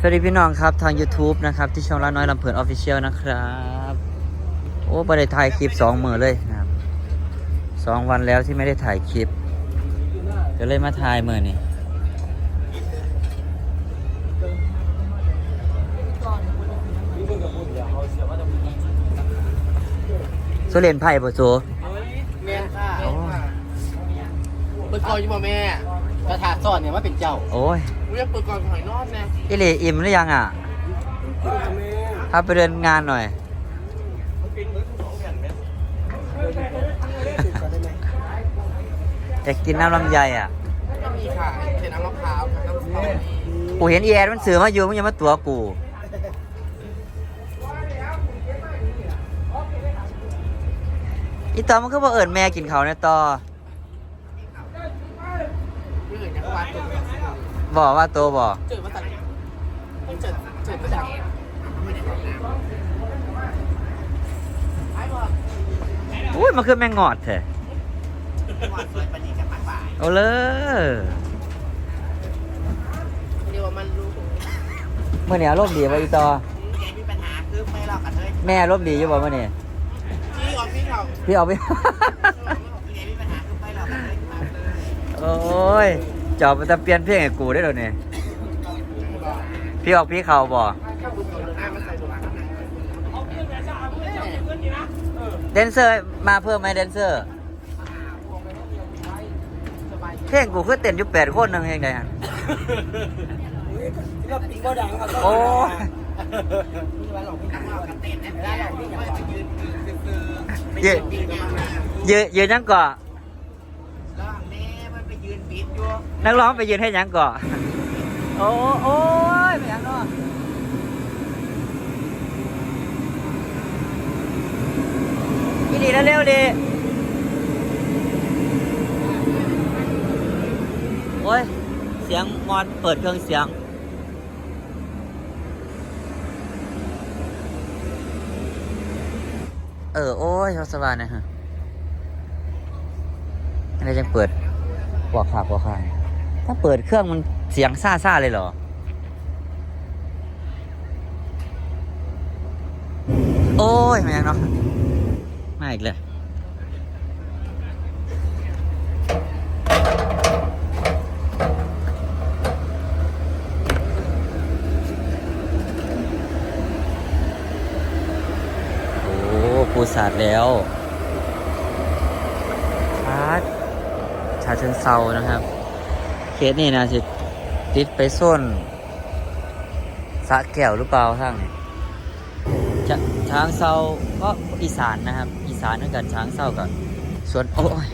สวัสดีพี่น้องครับทาง YouTube นะครับที่ช่องร้านน้อยลำเพลินออฟฟิเชียลนะครับ โอ้ไม่ได้ถ่ายคลิปสองมือเลยนะครับสองวันแล้วที่ไม่ได้ถ่ายคลิป ก็เลยมาถ่ายมือนี่โซเลียนไพ่ปะโซแม่ค่ะเปิดกองอยู่บ่แม่ กระถาสอนเนี่ยว่าเป็นเจ้าโอ้ยเรียกเปิดกองหอยนอนนะอิเลอิ่มหรือยังอะพาไปเดินงานหน่อย อยากกินน้ำลำไยอะก็มีค่ะเห็นน้ำมะพร้าวค่ะน้ำมะพร้าวกูเห็นอีแอนมันเสือมาอยู่มันยังมาตัวกูอีตอมันก็บอกเอิญแม่กินเขาวในต่อ เมื่อยังวัดตัว บอกว่าโตบอกเจอมาตัดเจอเจอมาจากอุ้ยมันคือแมงงอดแท้วัดสวยปนีกับปากบ่ายเอาเลยเรียกว่ามันรู้เมื่อนี้อารมณ์ดีป่ะอีตอมีปัญหาคือไม่หลอกกันเลยแม่อารมณ์ดีอยู่ป่ะเมื่อนี้พี่ออฟฟี่เขาพี่เอาไปมีปัญหาคือไม่หลอกกันเลยโอ้ย จอบมันจะเปลี่ยนเพลงให้กูได้แล้วเนี่ยพี่ออกพี่เขาบอกแดนเซอร์มาเพิ่มไหมแดนเซอร์เพลงกูคือเต้นอยู่แปดคนหนึ่งเพลงใดฮะก็ปีก็ดังโอ้ยมีวันหลอกพี่ตั้งเรากันเต้นได้หลอะไปยืนยืนซื้อยืนยืนยืนยังก่อแล้วแม่มันไปยืนปิดอยู่ นักร้องไปยืนให้ยังก่อโอ้โอ้ยไม่ยังเนาะอีดีแล้วเร็วดีโอ้ย เสียงมอนเปิดเครื่องเสียง เออ โอ้ยชอบสบายนะฮะอะไรจะเปิดหัวขาหัวขาง ถ้าเปิดเครื่องมันเสียงซ่าซ่าเลยเหรอ โอ้ยมายังเนาะมาอีกเลยโอ้ปูสาดแล้วชาร์จชาเชิงเซานะครับ เคสนี่นะสิติดไปส้นสะแก้วหรือเปล่าทั้งนี้จะช้างเซาก็อีสานนะครับ อีสานเหมือนกันช้างเซากับส่วนโอ้ย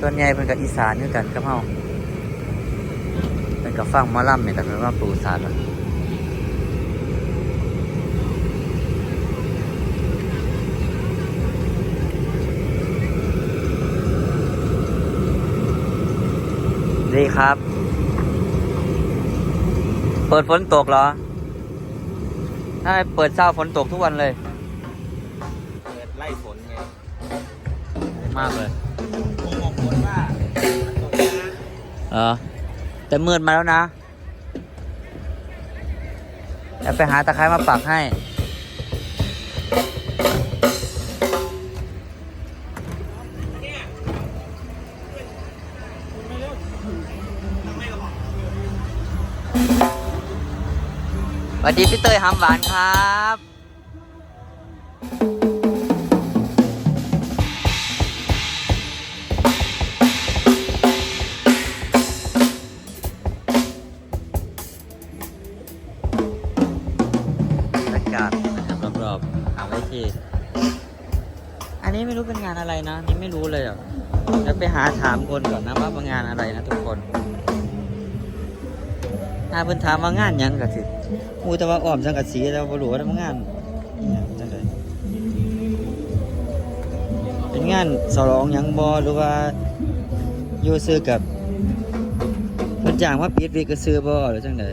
ส่วนใหญ่เป็นกับอีสานเหมือนกันกับเฮาเป็นกับฟังมะลำเนี่ยแต่เป็นว่าปูสาน ดีครับ เปิดฝนตกเหรอถ้าเปิดเช้าฝนตกทุกวันเลย เปิดไล่ฝนไง มากเลยผมบอกคนว่ามันตกงานเออแต่มืดมาแล้วนะ จะไปหาตะไคร้มาปักให้ วัสดีพี่เตยหำหวานครับบรรยากาศนะครับรอบๆหาไว้ที่ อันนี้ไม่รู้เป็นงานอะไรนะนี่ไม่รู้เลยอะเดี๋ยวไปหาถามคนก่อนนะว่าเป็นงานอะไรนะทุกคน ถ้าเพิ่นถามว่างานหยังก็สิมูแต่ว่าอ้อมสังกะสีแล้วบ่รู้ว่าเป็นงานอิหยังจังไดเป็นงานสรองหยังบ่หรือว่าอยู่ซื้อกับเพิ่นจ้างมาปิดวิกก็ซื้อบ่หรือจังได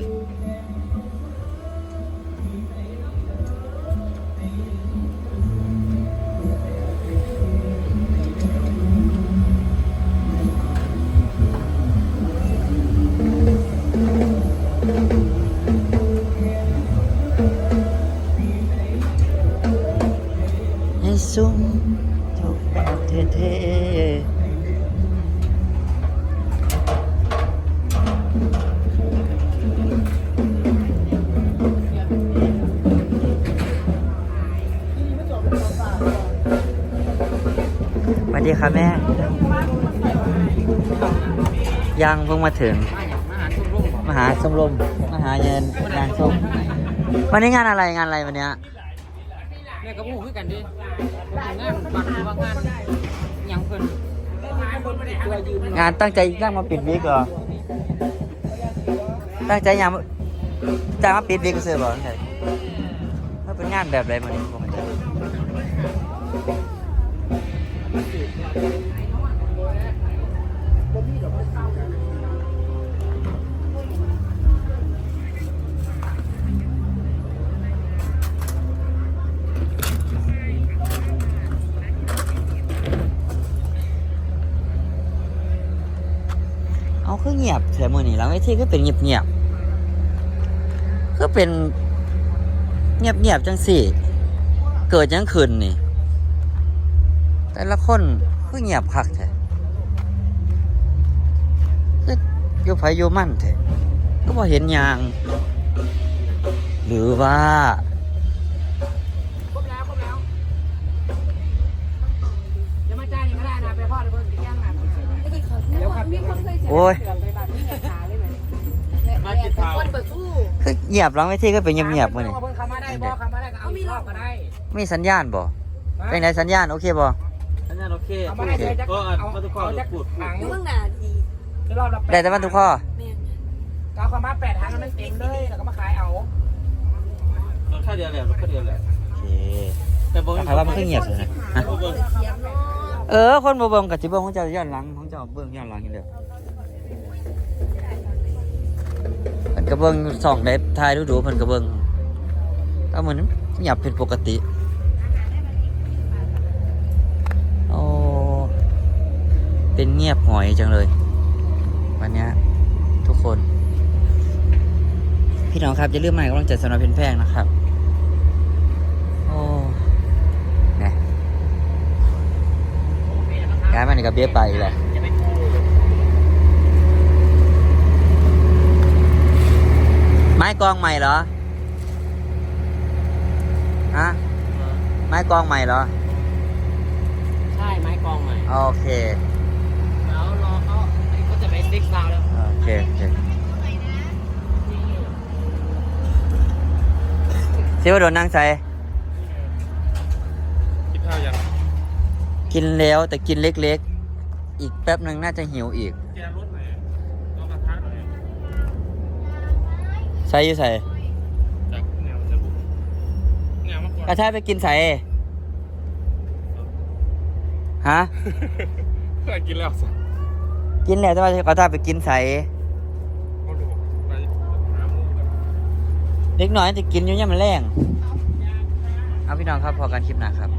ถูกแบบเท่ดีครับแม่ ยังเพิ่งมาถึง มหาสมรมมหาเยินงานส้มวันนี้งานอะไรงานอะไรวันเนี้ยแม่ก็พูดคุยกันดิ งานบางว่างานยังเพิ่นงานตั้งใจตั้งมาปิดวิกเหรอ ตั้งใจยังจะมาปิดวิกเสือบอกใช่ถ้าเป็นงานแบบไรมันนี่ผมไม่ เอาคือเงียบแถมมือนี่แล้วไอ้ที่ก็เป็นเงียบเงียบๆก็เป็นเงียบเงียบๆจังสี่ เกิดยังคืนนี่ แต่ละคนคือเงียบคักแท้คือยู่ไผอยู่มั่นแท้ก็พอเห็นหยาง หรือว่า โอ้ยมากินข้าววันเปิดตู้คือเงียบหลังไอ้ที่ก็เป็นเงียบเงียบๆมือนี่เพิ่นเข้ามาได้บ่เข้ามาได้ก็เอาอีกรอบก็ได้มีสัญญาณบ่เป็นไงสัญญาณโอเคบ่อันนั้นโอเคเอามาได้เลยจะก็อันเอามาทุกข้อเอาจะพูดถังอยู่ข้างหน้าดีรอบละได้แต่วันทุกข้อแม่นก็เอาเข้ามาแปดถังแล้วมันเต็มเลยแล้วก็มาขายเอารถแค่เดียวแหละรถแค่เดียวแหละโอเคแต่บอกใครว่ามันคือเงียบเลยนะฮะเปิดเสียงเนาะเออคนบ่เบิ่งกับสิเบิ่งของเจ้าย้อนหลังของเจ้าเบิ่งย้อนหลังนี่เด้อ เพิ่นก็เบิ่งส่องได้ทายดูๆเพิ่นก็เบิ่งก็เหมือนเงียบผิดปกติโอ้เป็นเงียบหอยจังเลย วันนี้ทุกคน พี่น้องครับอย่าลืมใหม่กำลังใจสำหรับเพนแพงนะครับโอ้เนี่ยย้ายมานี่กับเบี้ยไปอีกแล้ว ม้กองใหม่เหรอฮะไม้กองใหม่เหรอ ใช่ไม้กองใหม่ โอเค แล้วรอเขาก็จะไปซิกซาวแล้ว โอเคโอเคซิว่าโดนนั่งใส่คิดข้าวยัง กินแล้วแต่กินเล็กๆ อีกแป๊บหนึ่งน่าจะหิวอีกแกรถไหนรถกระทะหน่อย ใส่อยู่ใส่จากแนวจะบุกแนวมากกกว่าระชายไปกินใส่ฮะ เพื่อกินแล้วสิกินแล้วแต่ว่ากระชายไปกินใส่ก็ดูไปหาหมูกันเล็กน้อยจะกินอยู่ยังมันแรงเอาพี่น้องครับพอกันคลิปหน้าครับ